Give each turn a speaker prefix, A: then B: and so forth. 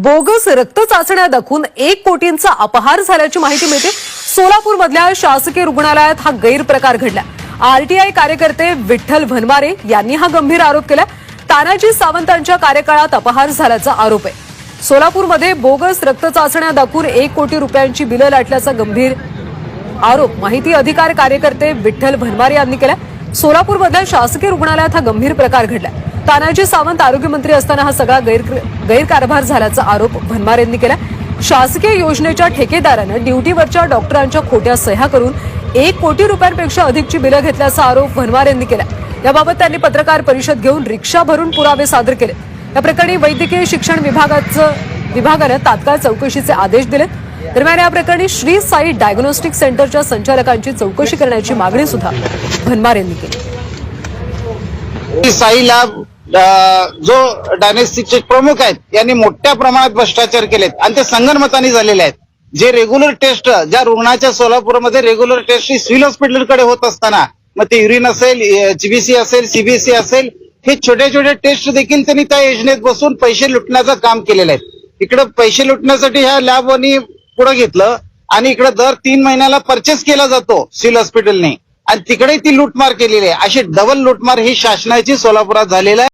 A: Bogus रक्त चाचण्या दाखवून एक कोटींचा अपहार झाल्याची माहिती मिळते. सोलापूरमधल्या शासकीय रुग्णालयात हा गैरप्रकार घडला. आरटीआय कार्यकर्ते विठ्ठल भनमारे यांनी हा गंभीर आरोप केला. तानाजी सावंतांच्या कार्यकाळात अपहार झाल्याचा आरोप आहे. सोलापूरमध्ये बोगस रक्त चाचण्या दाखवून एक कोटी रुपयांची बिलं लाटल्याचा गंभीर आरोप माहिती अधिकार कार्यकर्ते विठ्ठल भनमारे यांनी केला. सोलापूरमधल्या शासकीय रुग्णालयात हा गंभीर प्रकार घडला. तानाजी सावंत आरोग्यमंत्री असताना हा सगळा गैर गैरकारभार झाल्याचा आरोप भनमार यांनी केला शासकीय योजनेच्या ठेकेदारानं ड्युटीवरच्या डॉक्टरांच्या खोट्या सह्या करून एक कोटी रुपयांपेक्षा अधिकची बिलं घेतल्याचा आरोप भनमार यांनी केला याबाबत त्यांनी पत्रकार परिषद घेऊन रिक्षा भरून पुरावे सादर केले. या प्रकरणी वैद्यकीय शिक्षण विभागाचं विभागानं तात्काळ चौकशीचे आदेश दिले दरम्यान या प्रकरणी श्री साई डायग्नोस्टिक सेंटरच्या संचालकांची चौकशी करण्याची मागणी सुद्धा भनमार यांनी केली.
B: साई लॅब जो डायनेस्टिकचे प्रमुख आहेत यांनी मोठ्या प्रमाणात भ्रष्टाचार केलेत. आणि ते संगनमताने झालेले आहेत. जे रेग्युलर टेस्ट ज्या रुग्णाच्या सोलापूरमध्ये रेग्युलर टेस्ट ही सिव्हिल हॉस्पिटलकडे होत असताना मग ते युरिन असेल जीबीसी असेल सीबीसी असेल हे छोटे छोटे टेस्ट देखील त्यांनी त्या योजनेत बसून पैसे लुटण्याचं काम केलेलं आहे. इकडे पैसे लुटण्यासाठी ह्या लॅबनी पुढे घेतलं आणि इकडे दर तीन महिन्याला परचेस केला जातो सिव्हिल हॉस्पिटलने. आणि तिकडे ती लूटमार केलेली आहे. अशी डबल लूटमार ही शासनाची सोलापुरात झालेली आहे.